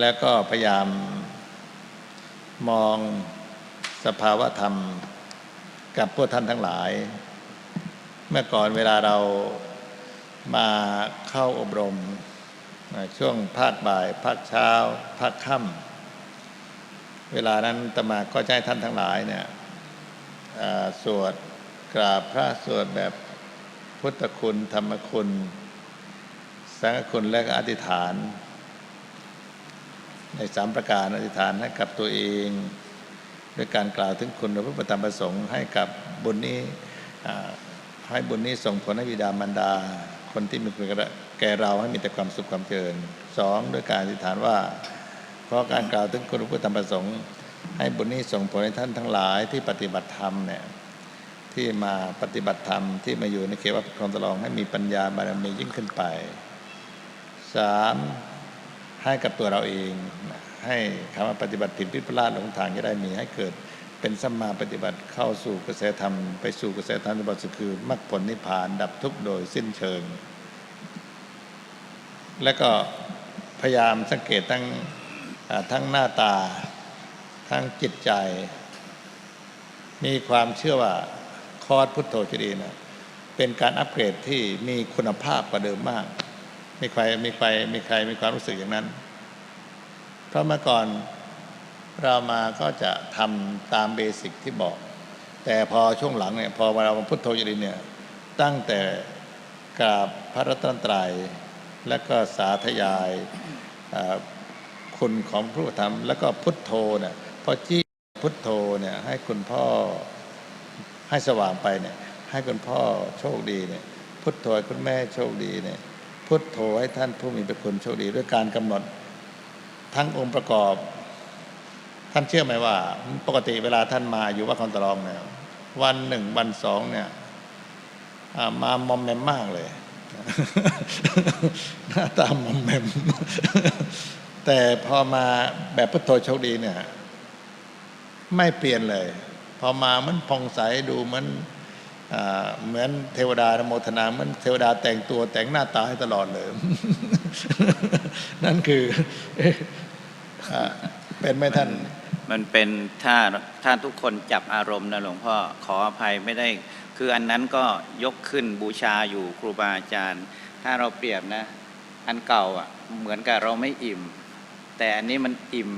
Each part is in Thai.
แล้วก็พยายามมองสภาวะธรรมกับพวกท่านทั้งหลาย เมื่อก่อนเวลาเรามาเข้าอบรม ช่วงภาคบ่าย ภาคเช้า ภาคค่ำเวลานั้นตมาก็ให้ท่านทั้งหลายเนี่ยสวดกราบพระสวดแบบพุทธคุณ ธรรมคุณ สังฆคุณและอธิษฐาน ในสามประการอธิษฐานให้กับตัวเองด้วยการกล่าวถึงคุณพระพุทธรรมประสงค์ให้กับบุญนี้ให้บุญนี้ส่งผลให้บิดามารดา คนที่มีคุณแก่เราให้มีแต่ความสุขความเจริญสองด้วยการอธิษฐานว่า เพราะการกล่าวถึงคุณพระพุทธธรรมประสงค์ ให้บุญนี้ส่งผลให้ท่านทั้งหลายที่ปฏิบัติธรรมเนี่ยที่มาปฏิบัติธรรมที่มาอยู่ในเขตวัดคลองตะลองให้มีปัญญาบารมียิ่งขึ้นไปสาม ให้กับตัวเราเอง ให้คำว่าปฏิบัติผิดพิพลาดหลงทางจะได้มีให้เกิดเป็นสัมมาปฏิบัติเข้าสู่กระแสธรรม ไปสู่กระแสธรรมที่บริสุทธิ์คือมรรคผลนิพพานดับทุกข์โดยสิ้นเชิง และก็พยายามสังเกตทั้งทั้งหน้าตา ทั้งจิตใจ มีความเชื่อว่าคอร์สพุทโธจุดีนะเป็นการอัปเกรดที่มีคุณภาพกว่าเดิมมาก มีใครมีใครมีใครมีความรู้สึกอย่างนั้น เพราะเมื่อก่อนเรามาก็จะทำตามเบสิกที่บอก แต่พอช่วงหลังเนี่ยพอเรามาพุทโธจุดีเนี่ยตั้งแต่กราบพระรัตนตรัยและก็สาธยายคุณของพระธรรม แล้วก็พุทโธเนี่ยพอจี้พุทโธเนี่ยให้คุณพ่อให้สว่างไปเนี่ยให้คุณพ่อโชคดีเนี่ยพุทโธคุณแม่โชคดีเนี่ย พุทโธให้ท่านผู้มีพระคุณโชคดีด้วยการกำหนดทั้งองค์ประกอบ ท่านเชื่อไหมว่า ปกติเวลาท่านมาอยู่วัดคองตลองเนี่ยวันหนึ่งวันสองเนี่ยมามอมแมมมากเลย หน้าตามอมแมม แต่พอมาแบบพุทโธโชคดีเนี่ย ไม่เปลี่ยนเลย พอมามันผ่องใสดูมือน เหมือนเทวดาโมทนาเหมือนเทวดาแต่งตัวแต่งหน้าตาให้ตลอดเลย นั่นคืออเป็นไหมท่าน มันเป็นถ้าถ้าทุกคนจับอารมณ์นะหลวงพ่อขออภัยไม่ได้ คืออันนั้นก็ยกขึ้นบูชาอยู่ครูบาอาจารย์ ถ้าเราเปรียบนะ อันเก่าอะ เหมือนกับเราไม่อิ่ม แต่อันนี้มันอิ่ม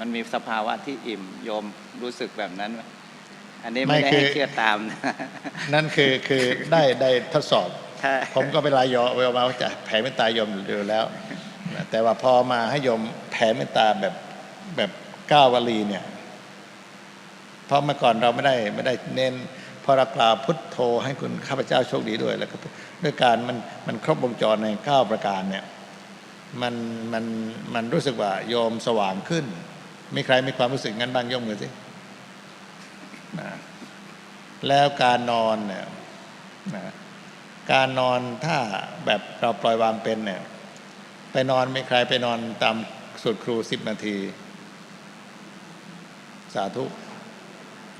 มันมีสภาวะที่อิ่มโยมรู้สึกแบบนั้นไหม อันนี้ไม่ไม่ได้คือให้เชื่อตามนะนั่นคือคือได้ได้ทดสอบถ้าผมก็เวลายอเวลาจะแผ่เมตตาโยมอยู่แล้วนะแต่ว่าพอมาให้โยมแผ่เมตตาแบบแบบก้าวลีเนี่ย เพราะเมื่อก่อนเราไม่ได้ไม่ได้เน้นพอเรากล่าวพุทโธให้คุณข้าพเจ้าโชคดีด้วยแล้วก็ด้วยการมันมันครบวงจรในเก้าประการเนี่ยมันมันมันรู้สึกว่าโยมสว่างขึ้นมีใครมีความรู้สึกงั้นบ้างยกมือสินะ แล้วการนอนเนี่ยนะการนอนถ้าแบบเราปล่อยวางเป็นเนี่ย ไปนอนไม่ใครไปนอนตามสุดครูสิบนาที สาธุ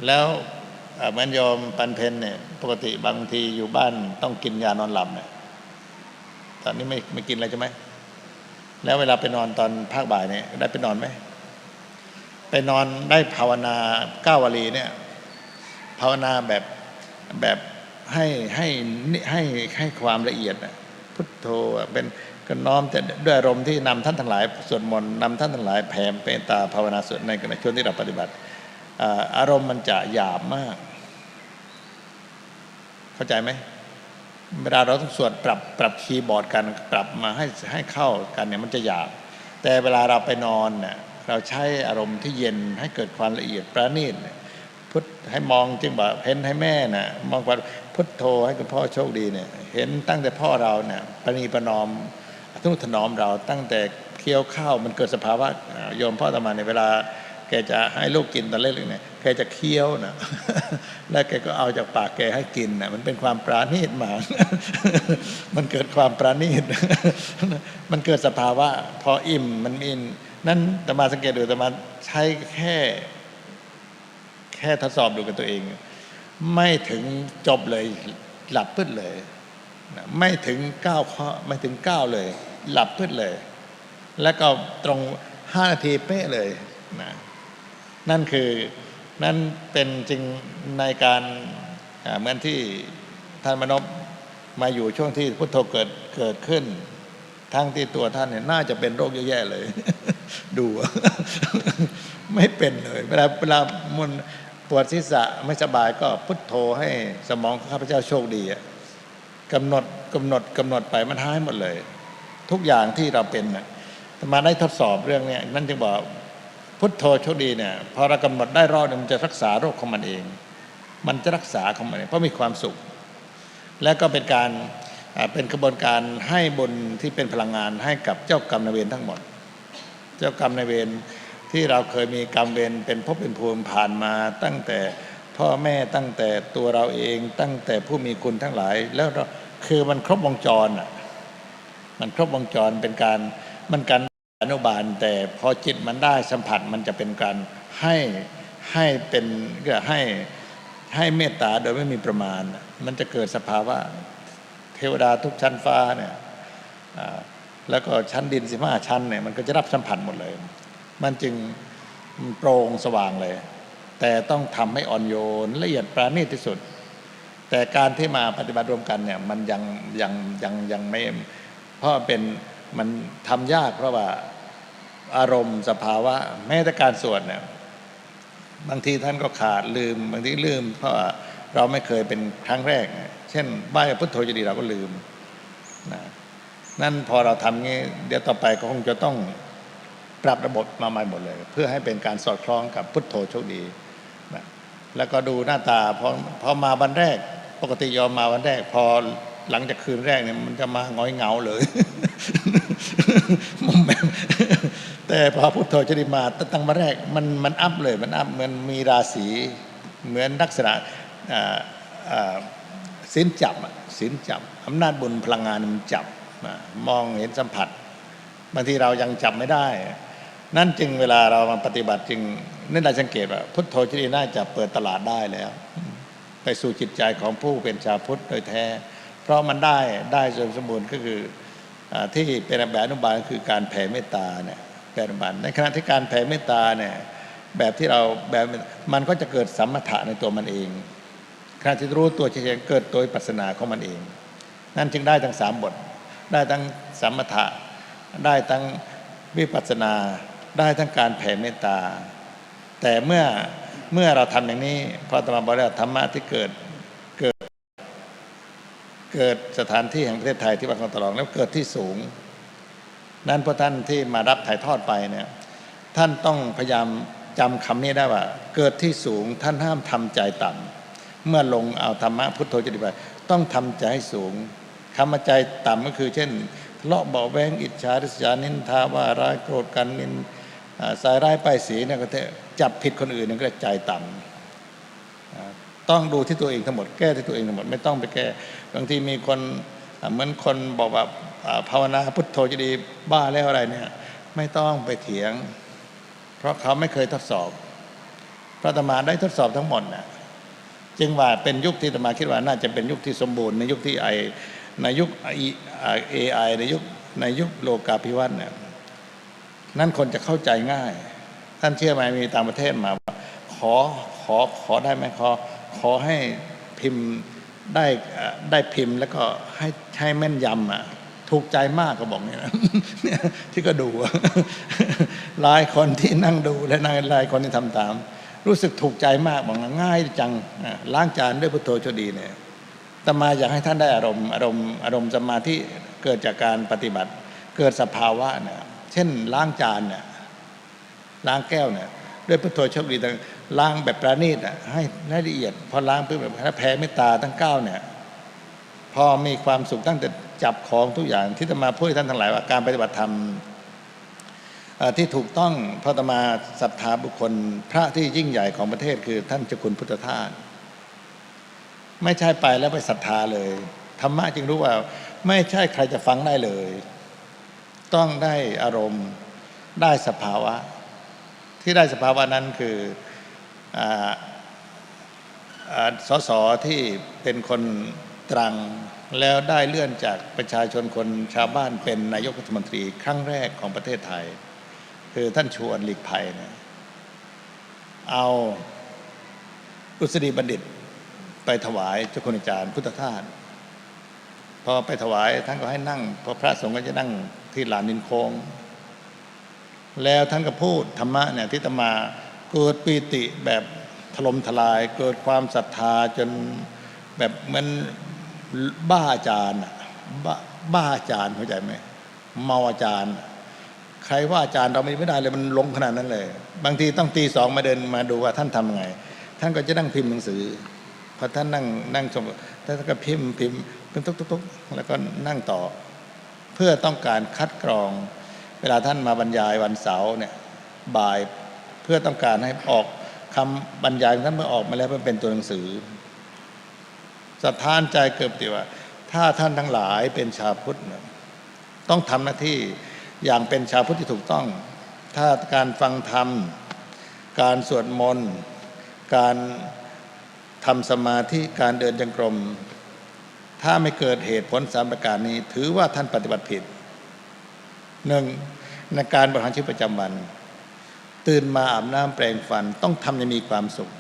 แล้วเอ่อเหมือนโยมปันเพนเนี่ย ปกติบางทีอยู่บ้านต้องกินยานอนหลับเนี่ยตอนนี้ไม่ไม่กินอะไรใช่ไหมแล้วเวลาไปนอนตอนภาคบ่ายเนี่ยได้ไปนอนไหมไปนอนได้ภาวนาเก้าวลีเนี่ย ภาวนาแบบแบบให้ให้ให้ให้ความละเอียดพุทโธเป็นก็น้อมแต่ด้วยอารมณ์ที่นำท่านทั้งหลายสวดมนต์นำท่านทั้งหลายแผ่เมตตาภาวนาสวดในขณะช่วงที่เราปฏิบัติอาอารมณ์มันจะหยาบมาก เข้าใจไหมเวลาเราต้องสวดปรับปรับคีย์บอร์ดกันปรับมาให้ให้เข้ากันเนี่ยมันจะหยาบ แต่เวลาเราไปนอนเนี่ยเราใช้อารมณ์ที่เย็นให้เกิดความละเอียดประณีตเนี่ย พุทธให้มองจึงบอกเห็นให้แม่น่ะมองว่าพุทโธให้คุณพ่อโชคดีเนี่ย เห็นตั้งแต่พ่อเราเนี่ยประนีประนอมทุนถนอมเราตั้งแต่เคี้ยวข้าวมันเกิดสภาวะอ่าโยมพ่อตมาในเวลาแกจะให้ลูกกินตอนเล็กๆเนี่ยแกจะเคี้ยวนะแล้วแกก็เอาจากปากแกให้กินนะมันเป็นความปราณีตมา มันเกิดความปราณีตมันเกิดสภาวะ พออิ่มมันอินนั่นตมาสังเกตดูตมาใช้แค่ ค่ทดสอบดูกับตัวเอง ไม่ถึงจบเลยหลับพึดเลย ไม่ถึงเก้าข้อไม่ถึงเก้าเลย หลับพึดเลย แล้วก็ตรงห้านาทีเป๊ะเลยนะนั่นคือนั่นเป็นจริงในการเหมือนที่ท่านมนพมาอยู่ช่วงที่พุทโธเกิดเกิดขึ้น ทั้งที่ตัวท่านเนี่ยน่าจะเป็นโรคเยอะแยะเลย ดู ไม่เป็นเลยเวลาเวลามัน ปวดศีรษะไม่สบายก็พุทโธให้สมองข้าพเจ้าโชคดีอะกำหนดกำหนดกำหนดไปมันหายหมดเลย ทุกอย่างที่เราเป็นนะมาได้ทดสอบเรื่องนี้นั่นจึงบอกพุทโธโชคดีเนี่ยพอเรากำหนดได้รอบหนึงมันจะรักษาโรคของมันเอง มันจะรักษาของมันเองเพราะมีความสุข และก็เป็นการเป็นกระบวนการให้บนที่เป็นพลังงานให้กับเจ้ากรรมนายเวรทั้งหมด เจ้ากรรมนายเวร ที่เราเคยมีกรรมเวรเป็นภพเป็นภูมิผ่านมาตั้งแต่พ่อแม่ตั้งแต่ตัวเราเองตั้งแต่ผู้มีคุณทั้งหลาย แล้วคือมันครบวงจรอะมันครบวงจรเป็นการมันการอนุบาล แต่พอจิตมันได้สัมผัสมันจะเป็นการให้ให้เป็นก็ให้ให้เมตตาโดยไม่มีประมาณ มันจะเกิดสภาวะเทวดาทุกชั้นฟ้าเนี่ยแล้วก็ชั้นดินสิบห้าชั้นเนี่ยมันก็จะรับสัมผัสหมดเลย มันจึงโปร่งสว่างเลย แต่ต้องทำให้อ่อนโยนละเอียดปราณีตที่สุด แต่การที่มาปฏิบัติรวมกันเนี่ยมันยังยังยังยังไม่เพราะเป็นมันทำยากเพราะว่าอารมณ์สภาวะแม้แต่การสวดเนี่ยบางทีท่านก็ขาดลืม บางทีลืม เพราะเราไม่เคยเป็นครั้งแรก เช่นบ้าพุทโธจะดีเราก็ลืมนะนั่นพอเราทำงี้ เดี๋ยวต่อไปก็คงจะต้อง ปรับระบบมาใหม่หมดเลย เพื่อให้เป็นการสอดคล้องกับพุทโธโชคดีนะแล้วก็ดูหน้าตาพอพอมาวันแรก ปกติยอมมาวันแรก พอหลังจากคืนแรกเนี่ยมันจะมาง้อยเหงาเลยมุมแมมแต่พอพุทโธโชคดีมาตั้งมาแรกมันมันอัพเลยมันอัพเหมือนมีราศีเหมือนลักษณะสินจับสินจับอำนาจบุญพลังงานมันจับมองเห็นสัมผัสบางทีเรายังจับไม่ได้ นั่นจึงเวลาเรามาปฏิบัติจึงนั่นเราสังเกตว่าพุทโธชนีน่าจะเปิดตลาดได้แล้ว ไปสู่จิตใจของผู้เป็นชาวพุทธโดยแท้ เพราะมันได้ได้จนสมบูรณ์ก็คืออที่เป็นแบบอนุบาลก็คือการแผ่เมตตาเนี่ยแบบอนุบาลในขณะที่การแผ่เมตตาเนี่ยแบบที่เราแบบมันก็จะเกิดสัมมถะในตัวมันเองขณะที่รู้ตัวเฉยๆเกิดโดยปัสนาของมันเอง นั่นจึงได้ทั้งสามบท ได้ทั้งสัมมถะได้ทั้งวิปัสนา ได้ทั้งการแผ่เมตตา แต่เมื่อเมื่อเราทำอย่างนี้พอตมาบอกแล้วธรรมะที่เกิดเกิด เกิดสถานที่แห่งประเทศไทยที่วัดคลองตลองแล้วเกิดที่สูง นั้นพระท่านที่มารับถ่ายทอดไปเนี่ยท่านต้องพยายามจำคำนี้ได้ว่า เกิดที่สูงท่านห้ามทำใจต่ำเมื่อลงเอาธรรมะพุทโธจติไปต้องทำใจให้สูงคำว่าใจต่ำก็คือ เช่นเลาะเบาแวงอิจฉาริษยานินทาว่าร้ายโกรธกันนินอ่า สายร้ายป้ายสีเนี่ยก็เถอะจับผิดคนอื่นเนี่ยก็เรียกใจต่ำอ่าต้องดูที่ตัวเองทั้งหมดแก้ที่ตัวเองทั้งหมดไม่ต้องไปแก้บางทีมีคนเหมือนคนบอกว่าภาวนาพุทโธจะดีบ้าแล้วอะไรเนี่ยไม่ต้องไปเถียง เพราะเขาไม่เคยทดสอบ พระอาตมาได้ทดสอบทั้งหมดน่ะจึงว่าเป็นยุคที่อาตมาคิดว่าน่าจะเป็นยุคที่สมบูรณ์ในยุคที่ไอในยุคเอไอในยุคในยุคโลกาภิวัตน์เนี่ย นั่นคนจะเข้าใจง่าย ท่านเชื่อไหมมีต่างประเทศมาว่าขอขอขอได้ไหมขอขอให้พิมพ์ได้ได้พิมพ์แล้วก็ให้ให้แม่นยำอะถูกใจมากก็บอกเนี่ยนะเนี่ยที่ก็ดูหลายคนที่นั่งดูและนั่งหลายคนที่ทำตาม รู้สึกถูกใจมากบอกว่าง่ายจังล้างจานด้วยพุทโธชดีเนี่ยแตมาอยากให้ท่านได้อารมณ์อารมณ์อารมณ์สมาธิเกิดจากการปฏิบัติ เกิดสภาวะเนี่ย เช่นล้างจานเนี่ยล้างแก้วเนี่ยด้วยพุทโธโชคดีต่างล้างแบบประณีตอะให้ละเอียด พอล้างปุ๊บแบบแผ่เมตตาทั้งเก้าเนี่ย พอมีความสุขตั้งแต่จับของทุกอย่างที่จะมาพูดให้ท่านทั้งหลายว่าการปฏิบัติธรรมที่ถูกต้องพระอาตมาศรัทธาบุคคล พระที่ยิ่งใหญ่ของประเทศคือท่านเจ้าคุณพุทธทาสไม่ใช่ไปแล้วไปศรัทธาเลยธรรมะจึงรู้ว่า ไม่ใช่ใครจะฟังได้เลย ต้องได้อารมณ์ได้สภาวะ ที่ได้สภาวะนั้นคืออ่าอ่าสสที่เป็นคนตรังแล้วได้เลื่อนจากประชาชนคนชาวบ้านเป็นนายกรัฐมนตรีครั้งแรกของประเทศไทย คือท่านชวนหลีกภัยเนี่ยเอาอุสดีบัณฑิตไปถวายเจ้าคุณอาจารย์พุทธทาสพอไปถวายท่านก็ให้นั่งพอพระสงฆ์ก็จะนั่ง ที่หลานดินโคง แล้วท่านก็พูดธรรมะเนี่ยที่ตมาเกิดปีติแบบถล่มทลาย เกิดความศรัทธาจนแบบมันบ้าอาจารย์บ้าบ้าอาจารย์เข้าใจไหมเมาอาจารย์ ใครว่าอาจารย์เราไม่ได้เลยมันลงขนาดนั้นเลย บางทีต้องตีสองมาเดินมาดูว่าท่านทำไง ท่านก็จะนั่งพิมพ์หนังสือพอท่านนั่งนั่งชมท่านก็พิมพ์พิมพ์พิมพ์ตุ๊กตุ๊กแล้วก็นั่งต่อ พื่อต้องการคัดกรอง เวลาท่านมาบรรยายวันเสาร์เนี่ยบ่ายเพื่อต้องการให้ออกคำบรรยายของท่านเมื่อออกมาแล้วมันเป็นตัวหนังสือสะท้านใจเกิดติว่า ถ้าท่านทั้งหลายเป็นชาวพุทธต้องทำหน้าที่อย่างเป็นชาวพุทธที่ถูกต้อง ถ้าการฟังธรรม การสวดมนต์ การทำสมาธิ การเดินจงกรม ถ้าไม่เกิดเหตุผลสามประการนี้ ถือว่าท่านปฏิบัติผิดหนึ่งในการบริหารชีวิตประจำวัน ตื่นมาอาบน้ำแปรงฟัน ต้องทำยังมีความสุข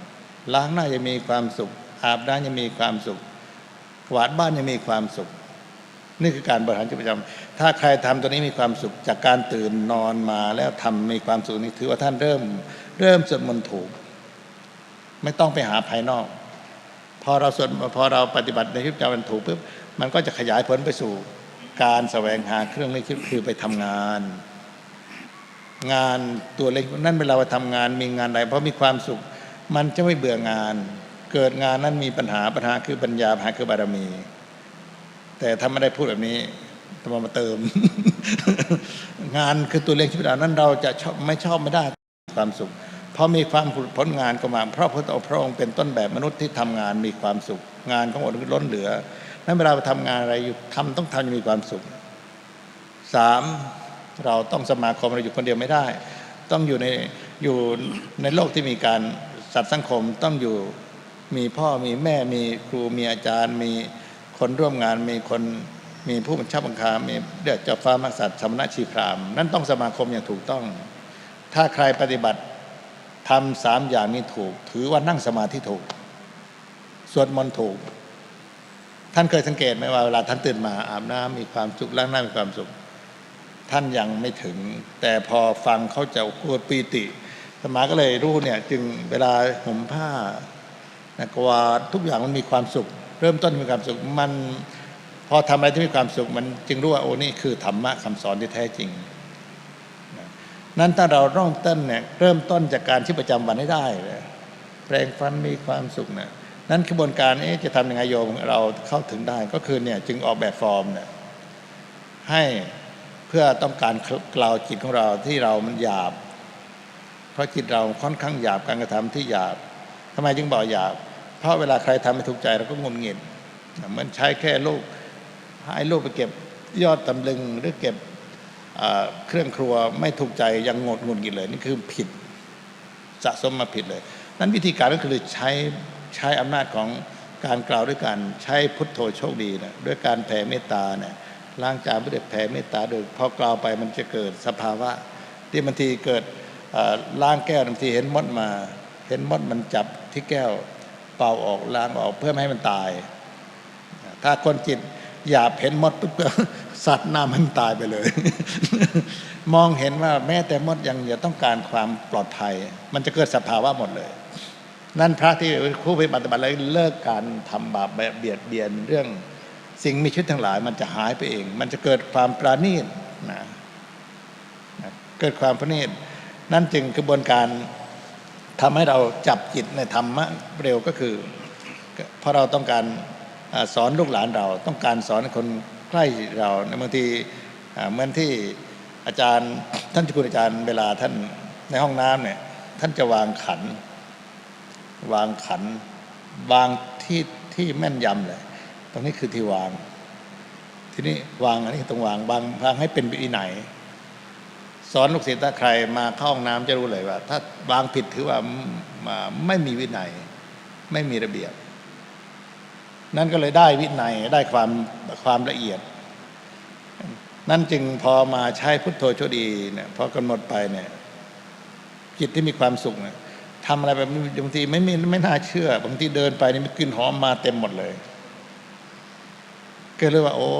ล้างหน้ายังมีความสุข อาบน้ำยังมีความสุขกวาดบ้านยังมีความสุข นี่คือการบริหารชีวิตประจำถ้าใครทำตัวนี้มีความสุข จากการตื่นนอนมาแล้วทำมีความสุขนี่ถือว่าท่านเริ่ม เริ่มสวดมนต์ถูก ไม่ต้องไปหาภายนอก พอเราสวดพอเราปฏิบัติในชีวิตประจำวันถูกปุ๊บมันก็จะขยายผลไปสู่การแสวงหาเครื่องเล่นคือไปทำงาน งานตัวเล็กนั่นเวลาไปทำงานมีงานใดเพราะมีความสุข มันจะไม่เบื่องาน เกิดงานนั้นมีปัญหาปัญหาคือปัญญาปัญหาคือบารมี แต่ถ้าไม่ได้พูดแบบนี้ต้องมาเติม งานคือตัวเลี้ยงชีวิตเรานั้นเราจะชอบไม่ชอบไม่ได้ความสุข พราะมีความผลงานก็มาเพราะพระพระองค์เป็นต้นแบบมนุษย์ที่ทำงานมีความสุข งานขององค์ล้นเหลือนั้นเวลาไปทำงานอะไรอยู่ทำต้องทำอย่างมีความสุขสามเราต้องสมาคมเราอยู่คนเดียวไม่ได้ ต้องอยู่ในอยู่ในโลกที่มีการสัตว์สังคมต้องอยู่มีพ่อมีแม่มีครูมีอาจารย์ มีคนร่วมงานมีคนมีผู้บัญชาบังคับมีเดือดเจ้าฟ้ามกษัตริย์สมณะชีพรามนั่นต้องสมาคมอย่างถูกต้อง ถ้าใครปฏิบัติ ทำสามอย่างนี้ถูก ถือว่านั่งสมาธิถูก สวดมนต์ถูก ท่านเคยสังเกตไหมว่าเวลาท่านตื่นมาอาบน้ำมีความสุขล้างหน้ามีความสุข ท่านยังไม่ถึง แต่พอฟังเขาจะกวดปีติสมาก็เลยรู้เนี่ย จึงเวลาห่มผ้านะกวาดทุกอย่างมันมีความสุข เริ่มต้นมีความสุขมันพอทำอะไรที่มีความสุข มันจึงรู้ว่าโอ้นี่คือธรรมะคำสอนที่แท้จริง นั้นถ้าเราเริ่มต้นเนี่ยเริ่มต้นจากการที่ประจำวันให้ได้เลยแปลงฟันมีความสุขเนี่ยนั้นกระบวนการเอ๊ะจะทำยังไงโยมเราเข้าถึงได้ก็คือเนี่ยจึงออกแบบฟอร์มเนี่ยให้เพื่อต้องการกล่าวจิตของเราที่เรามันหยาบ เพราะจิตเราค่อนข้างหยาบการกระทำที่หยาบทำไมจึงบอกหยาบ เพราะเวลาใครทำไม่ถูกใจเราก็งุนงิดเหมันใช้แค่ลูกให้ลูกไปเก็บยอดตำลึงหรือเก็บ เครื่องครัวไม่ถูกใจยังงดงุนงิดเลย นี่คือผิดสะสมมาผิดเลย นั้นวิธีการก็คือใช้ใช้อำนาจของการกล่าวด้วยการใช้พุทโธโชคดีนะด้วยการแผ่เมตตาเนี่ยล้างจานด้วยแผ่เมตตาโดยพอกล่าวไปมันจะเกิดสภาวะ ที่บางทีเกิดล้างแก้วบางทีเห็นมดมา เห็นมดมันจับที่แก้วเป่าออกล้างออกเพื่อไม่ให้มันตาย ถ้าคนจิตหยาบเห็นมดปุ๊บก็ สัตว์หน้ามันตายไปเลย มองเห็นว่าแม้แต่มดยังจะต้องการความปลอดภัย มันจะเกิดสภาวะหมดเลย นั่นพระที่ผู้ปฏิบัติเลยเลิกการทำบาปเบียดเบียนเรื่องสิ่งมีชีวิตทั้งหลาย มันจะหายไปเอง มันจะเกิดความปราณีตนะเกิดความปราณีตนั่นจึงกระบวนการทำให้เราจับจิตในธรรมะเร็วก็คือเพราะเราต้องการสอนลูกหลานเรา ต้องการสอนคน ใกล้เราในบางทีเหมือนที่อาจารย์ ท่านเจ้าคุณอาจารย์เวลาท่านในห้องน้ำเนี่ย ท่านจะวางขัน วางขัน วางที่ที่แม่นยำเลย ตรงนี้คือที่วาง ทีนี้วางอันนี้ต้องวางวางวางให้เป็นวินัยสอนลูกศิษย์ถ้าใครมาเข้าห้องน้ำจะรู้เลยว่า ถ้าวางผิดถือว่าไม่มีวินัย ไม่มีระเบียบ นั่นก็เลยได้วินัยได้ความความละเอียด นั่นจึงพอมาใช้พุทโธชดีเนี่ยพอกำหนดไปเนี่ยจิตที่มีความสุขเนี่ยทำอะไรแบบบางทีไม่ไม่ไม่น่าเชื่อบางทีเดินไปนี่มีกลิ่นหอมมาเต็มหมดเลย ก็เลยว่า โอ้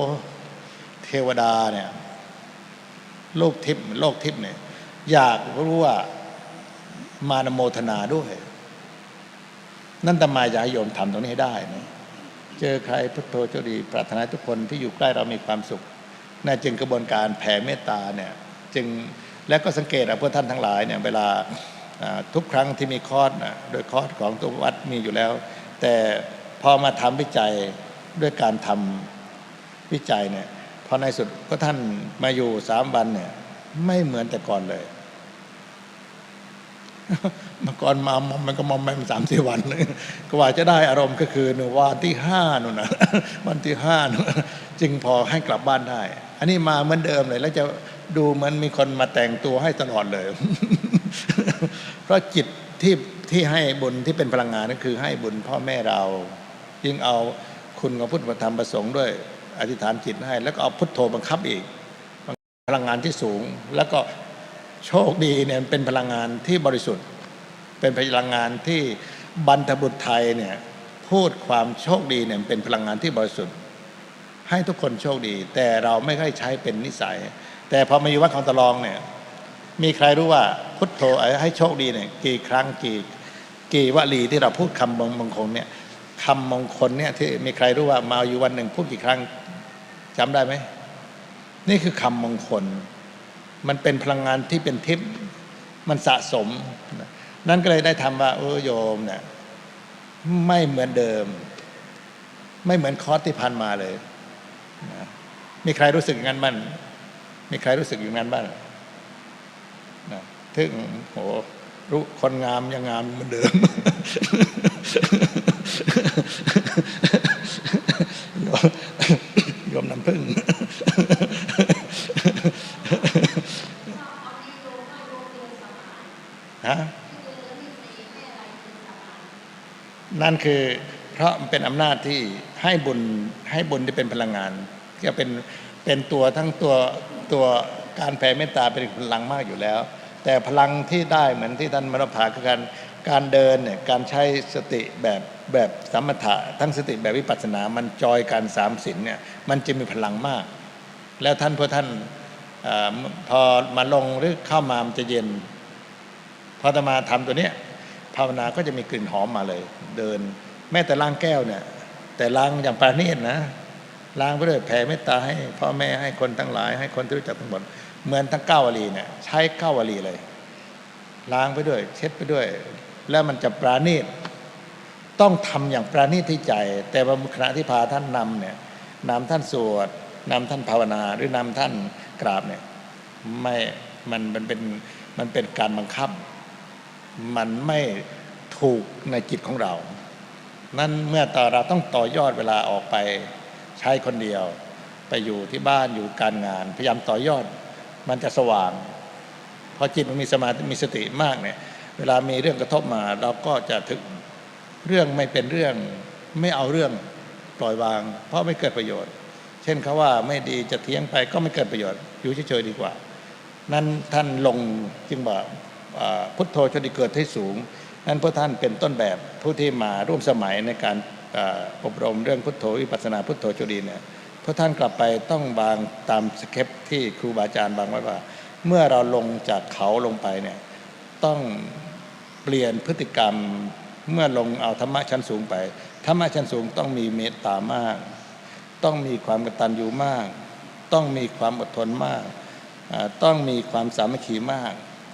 เทวดาเนี่ย โลกทิพย์โลกทิพย์เนี่ย อยากรู้ว่ามานโมทนาด้วย นั่นตมาอยากโยมทำตรงนี้ให้ได้นะ เจอใครพุทโธเจ้าดีปรารถนาทุกคนที่อยู่ใกล้เรามีความสุขนั่นจึงกระบวนการแผ่เมตตาเนี่ยจึงและก็สังเกตเอาพวกท่านทั้งหลายเนี่ยเวลาทุกครั้งที่มีคอร์สนะโดยคอร์สของตัววัดมีอยู่แล้ว แต่พอมาทำวิจัยด้วยการทำวิจัยเนี่ยพอในสุดก็ท่านมาอยู่สามวันเนี่ยไม่เหมือนแต่ก่อนเลย เมื่อก่อนมามมันก็มอมไปมันสามสี่วันเลยกว่าจะได้อารมณ์ก็คือหนึ่งวันที่ห้านู่นนะวันที่ห้านจึงพอให้กลับบ้านได้ อันนี้มาเหมือนเดิมเลย แล้วจะดูเหมือนมีคนมาแต่งตัวให้ตลอดเลย เพราะจิตที่ที่ให้บุญที่เป็นพลังงานนั่นคือให้บุญพ่อแม่เรา ยิ่งเอาคุณของพุทธธรรมประสงค์ด้วย อธิษฐานจิตให้ แล้วก็เอาพุทโธบังคับอีก พลังงานที่สูงแล้วก็ โชคดีเนี่ยเป็นพลังงานที่บริสุทธิ์ เป็นพลังงานที่บรรพบุตรไทยเนี่ยพูดความโชคดีเนี่ยเป็นพลังงานที่บริสุทธิ์ ให้ทุกคนโชคดี แต่เราไม่ค่อยใช้เป็นนิสัย แต่พอมาอยู่วัดของตะลองเนี่ยมีใครรู้ว่าพุทโธให้โชคดีเนี่ยกี่ครั้งกี่กี่วลีที่เราพูดคำมงคลเนี่ยคำมงคลเนี่ยที่มีใครรู้ว่ามาอยู่วันหนึ่งพูดกี่ครั้งจำได้ไหมนี่คือคำมงคล มันเป็นพลังงานที่เป็นทิพย์มันสะสม นั่นก็เลยได้ทำว่า เออโยมเนี่ยไม่เหมือนเดิม ไม่เหมือนคอร์สที่ผ่านมาเลยนะมีใครรู้สึกอย่างนั้นบ้างมีใครรู้สึกอย่างนั้นบ้างนะถึงโหรู้คนงามยังงามเหมือนเดิม โยมโยมน้ำพึ่ง ฮะ นั่นคือ เพราะมันเป็นอำนาจที่ให้บุญให้บุญที่เป็นพลังงานก็เป็นเป็นตัวทั้งตัวตัวการแผ่เมตตาเป็นพลังมากอยู่แล้ว แต่พลังที่ได้เหมือนที่ท่านมรภาคือการการเดินเนี่ยการใช้สติแบบแบบสมถะทั้งสติแบบวิปัสสนา มันจอยการสามสินเนี่ยมันจะมีพลังมาก แล้วท่านพอท่านอาพอมาลงหรือเข้ามามันจะเย็นพอตมาทำตัวเนี้ย ภาวนาก็จะมีกลิ่นหอมมาเลย เดิน แม้แต่ล้างแก้วเนี่ย แต่ล้างอย่างปราณีตนะล้างไปด้วยแผ่เมตตาให้พ่อแม่ให้คนทั้งหลาย ให้คนที่รู้จักทั้งหมดเหมือนทั้งเก้าวลีเนี่ย ใช้เก้าวลีเลย ล้างไปด้วย เช็ดไปด้วย แล้วมันจะปราณีตต้องทำอย่างปราณีตที่ใจ แต่ว่าขณะที่พาท่านนำเนี่ยนำท่านสวดนำท่านภาวนาหรือนำท่านกราบเนี่ยไม่มันมันเป็นมันเป็นการบังคับ มันไม่ถูกในจิตของเรา นั่นเมื่อต่อเราต้องต่อยอดเวลาออกไปใช้คนเดียว ไปอยู่ที่บ้านอยู่การงาน พยายามต่อยอดมันจะสว่างพอจิตมันมีสมาธิมีสติมากเนี่ย เวลามีเรื่องกระทบมาเราก็จะถึงเรื่องไม่เป็นเรื่องไม่เอาเรื่องปล่อยวาง เพราะไม่เกิดประโยชน์ เช่นเขาว่าไม่ดีจะเทียงไปก็ไม่เกิดประโยชน์ อยู่เฉยๆดีกว่า นั้นท่านลงจึงบอก พุทโธชนดีเกิดให้สูง นั้นพระท่านเป็นต้นแบบผู้ที่มาร่วมสมัยในการอบรมเรื่องพุทโธวิปัสสนาพุทโธจุดีเนี่ยพระท่านกลับไปต้องวางตามสเก็ปที่ครูบาอาจารย์วางไว้ว่า เมื่อเราลงจากเขาลงไปเนี่ยต้องเปลี่ยนพฤติกรรมเมื่อลงเอาธรรมะชั้นสูงไปธรรมะชั้นสูงต้องมีเมตตามาก ต้องมีความกตัญญูมาก ต้องมีความอดทนมาก ต้องมีความสามัคคีมาก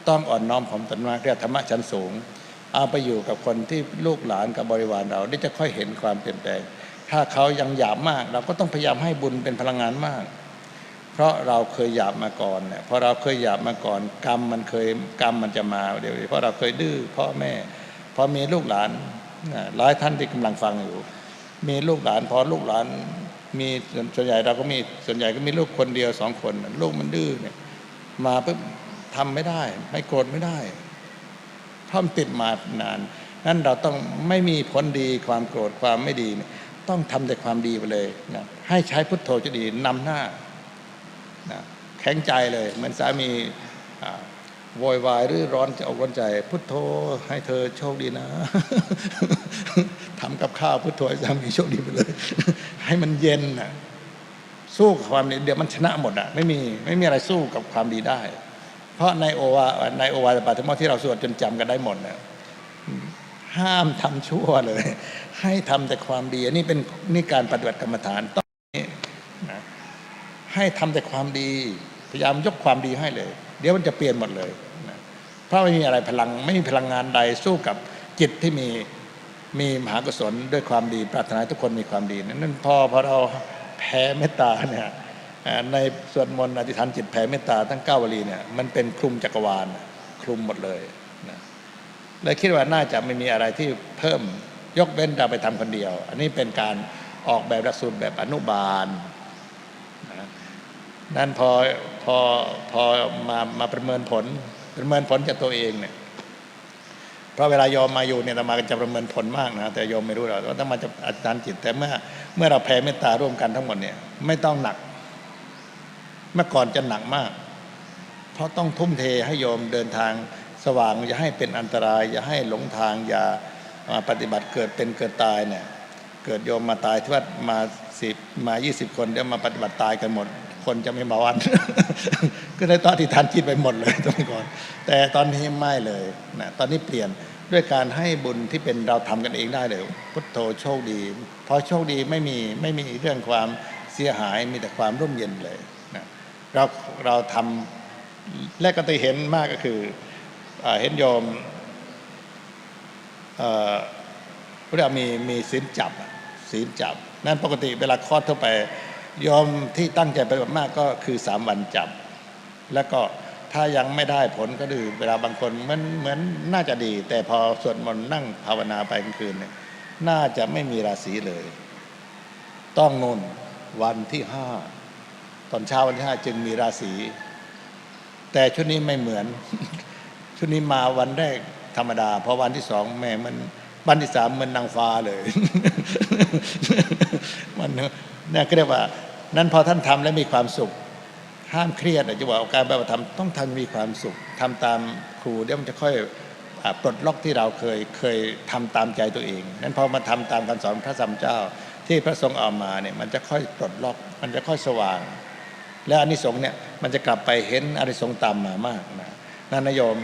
ต้องอ่อนน้อมถ่อมตนมากเรียกธรรมะชั้นสูง เอาไปอยู่กับคนที่ลูกหลานกับบริวารเราได้จะค่อยเห็นความเปลี่ยนแปลง ถ้าเขายังหยาบมาก เราก็ต้องพยายามให้บุญเป็นพลังงานมาก เพราะเราเคยหยาบมาก่อนเนี่ยพอเราเคยหยาบมาก่อน กรรมมันเคยกรรมมันจะมาเดี๋ยวเพราะเราเคยดื้อพ่อแม่พอมีลูกหลานหลายท่านที่กำลังฟังอยู่ มีลูกหลานพอลูกหลานมีส่วนใหญ่เราก็มีส่วนใหญ่ก็มีลูกคนเดียวสองคน ลูกมันดื้อเนี่ยมาปุ๊บ ทำไม่ได้ ไม่โกรธไม่ได้เพราะมันติดมานานนั้นเราต้องไม่มีผลดีความโกรธความไม่ดี ต้องทำแต่ความดีไปเลยนะให้ใช้พุทโธจะดีนำหน้านะแข็งใจเลย เหมือนสามีอ่าโวยวายหรือร้อนจะอกร้อนใจ พุทโธให้เธอโชคดีนะทำกับข้าวพุทโธให้สามีโชคดีไปเลย ให้มันเย็นนะสู้กับความดีเดี๋ยวมันชนะหมดอะไม่มีไม่มีอะไรสู้กับความดีได้ เพราะในโอวาในโอวาทปาติโมที่เราสวดจนจำกันได้หมดเนี่ยห้ามทำชั่วเลย ให้ทำแต่ความดีนนี้เป็นนี่การปฏิบัติกรรมฐานต้องนะให้ทำแต่ความดี พยายามยกความดีให้เลย เดี๋ยวมันจะเปลี่ยนหมดเลยนะเพราะไม่มีอะไรพลังไม่มีพลังงานใดสู้กับจิตที่มีมีมหากุศลด้วยความดี ปรารถนาทุกคนมีความดีนั้นพอพอเราแผ่เมตตาเนี่ย ในสวดมนต์อธิษฐานจิตแผ่เมตตาทั้งเก้าวลีเนี่ยมันเป็นคลุมจักรวาลคลุมหมดเลยนะเลยคิดว่าน่าจะไม่มีอะไรที่เพิ่มยกเว้นเราไปทำคนเดียว อันนี้เป็นการออกแบบหลักสูตรแบบอนุบาลนะนั่นพอพอพอมามาประเมินผล ประเมินผลจากตัวเองเนี่ยเพราะเวลายอมมาอยู่เนี่ยอามาจะประเมินผลมากนะแต่โยมไม่รู้หรอกว่าต้องมาจะอาจารย์จิตแต่เมื่อเมื่อเราแผ่เมตตาร่วมกันทั้งหมดเนี่ยไม่ต้องหนัก เมื่อก่อนจะหนักมาก เพราะต้องทุ่มเทให้โยมเดินทางสว่าง อย่าให้เป็นอันตราย อย่าให้หลงทาง อย่ามาปฏิบัติเกิดเป็นเกิดตายเนี่ยเกิดโยมมาตายที่วัดมาสิบมายี่สิบคนเดี๋ยวมาปฏิบัติตายกันหมด คนจะไม่มาวันก็ได้ตอนที่ทานจิตไปหมดเลยตอนก่อน แต่ตอนนี้ไม่เลยนะตอนนี้เปลี่ยนด้วยการให้บุญที่เป็นเราทำกันเองได้เลย พุทโธโชคดี พอโชคดีไม่มีไม่มีเรื่องความเสียหายมีแต่ความร่มเย็นเลย เราเราทำแรกก็ไปเห็นมากก็คืออเห็นโยมเอ่อพระมีมีศีลจับศีลจับ นั่นปกติเวลาคลอดทั่วไปโยมที่ตั้งใจไปแบบมากก็คือสามวันจับ แล้วก็ถ้ายังไม่ได้ผลก็คือเวลาบางคนมันเหมือนน่าจะดี แต่พอสวดมนต์นั่งภาวนาไปกลางคืนเนี่ยน่าจะไม่มีราศีเลย ต้องนนวันที่ห้า ตอนเช้าวันที่ห้าจึงมีราศี แต่ชุดนี้ไม่เหมือน ชุดนี้มาวันแรกธรรมดาเพราะวันที่สองแม่มันวันที่สามมันนางฟ้าเลย มันเนี่ยก็เรียกว่า นั้นพอท่านทำแล้วมีความสุข ห้ามเครียดอะจะบอกการปฏิบัติธรรมต้องทำมีความสุขทำตามครูเดี๋ยวมันจะค่อยปลดล็อกที่เราเคยเคยทำตามใจตัวเอง นั้นพอมาทำตามคำสอนพระสัมเจ้าที่พระทรงเอามาเนี่ยมันจะค่อยปลดล็อก มันจะค่อยสว่าง แล้วอนิสงส์เนี่ยมันจะกลับไปเห็นอนิสงส์ตามมามากนะนั่นนายโยม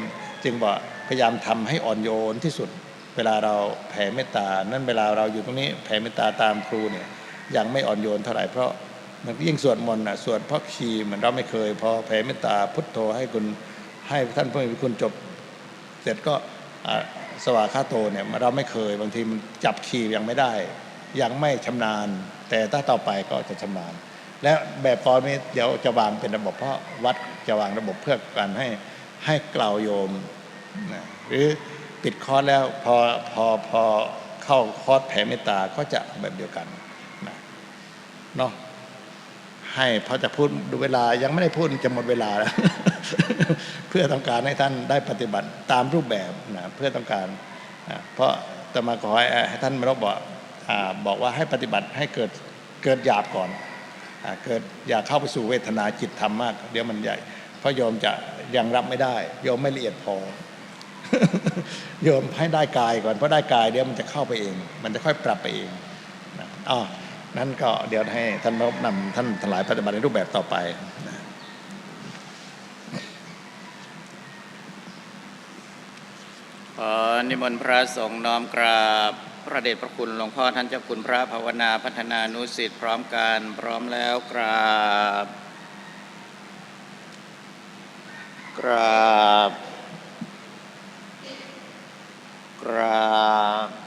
จึงบอกพยายามทำให้อ่อนโยนที่สุด เวลาเราแผ่เมตตา นั่นเวลาเราอยู่ตรงนี้แผ่เมตตาตามครูเนี่ยยังไม่อ่อนโยนเท่าไหร่เพราะมันยิ่งสวดมนต์อะสวดพระคีเหมือนเราไม่เคย พอแผ่เมตตาพุทโธให้คุณให้ท่านผู้มีคุณจบ เสร็จก็สวากขาโตเนี่ยเราไม่เคยบางทีมันจับคีย์ยังไม่ได้ ยังไม่ชำนาญ แต่ถ้าต่อไปก็จะชำนาญ และแบบฟอร์มนี้เดี๋ยวจะวางเป็นระบบเพราะวัดจะวางระบบเพื่อการให้ให้กล่าวโยมนะหรือปิดคอร์สแล้วพอพอพอเข้าคอร์สแผ่เมตตาก็จะแบบเดียวกันนะเนาะให้เพราะจะพูดดูเวลายังไม่ได้พูดจะหมดเวลาแล้ว เพื่อต้องการให้ท่านได้ปฏิบัติตามรูปแบบนะเพื่อต้องการนะเพราะแต่มาขอให้ท่านมาบอกบอกว่าให้ปฏิบัติให้เกิดเกิดหยาบก่อน เกิดอยากเข้าไปสู่เวทนาจิตธรรมมาก เดี๋ยวมันใหญ่ เพราะโยมจะยังรับไม่ได้โยมไม่ละเอียดพอโยมให้ได้กายก่อนเพราะได้กายเดี๋ยวมันจะเข้าไปเอง มันจะค่อยปรับไปเองนะอ๋อนั้นก็เดี๋ยวให้ท่านนำท่านทหลายปฏิบัติในรูปแบบต่อไปนะขอนิมนต์พระสงฆ์น้อมกราบ พระเดชพระคุณหลวงพ่อท่านเจ้าคุณพระภาวนาพัฒนานุสิทธิ์พร้อมกันพร้อมแล้วกราบ กราบ กราบ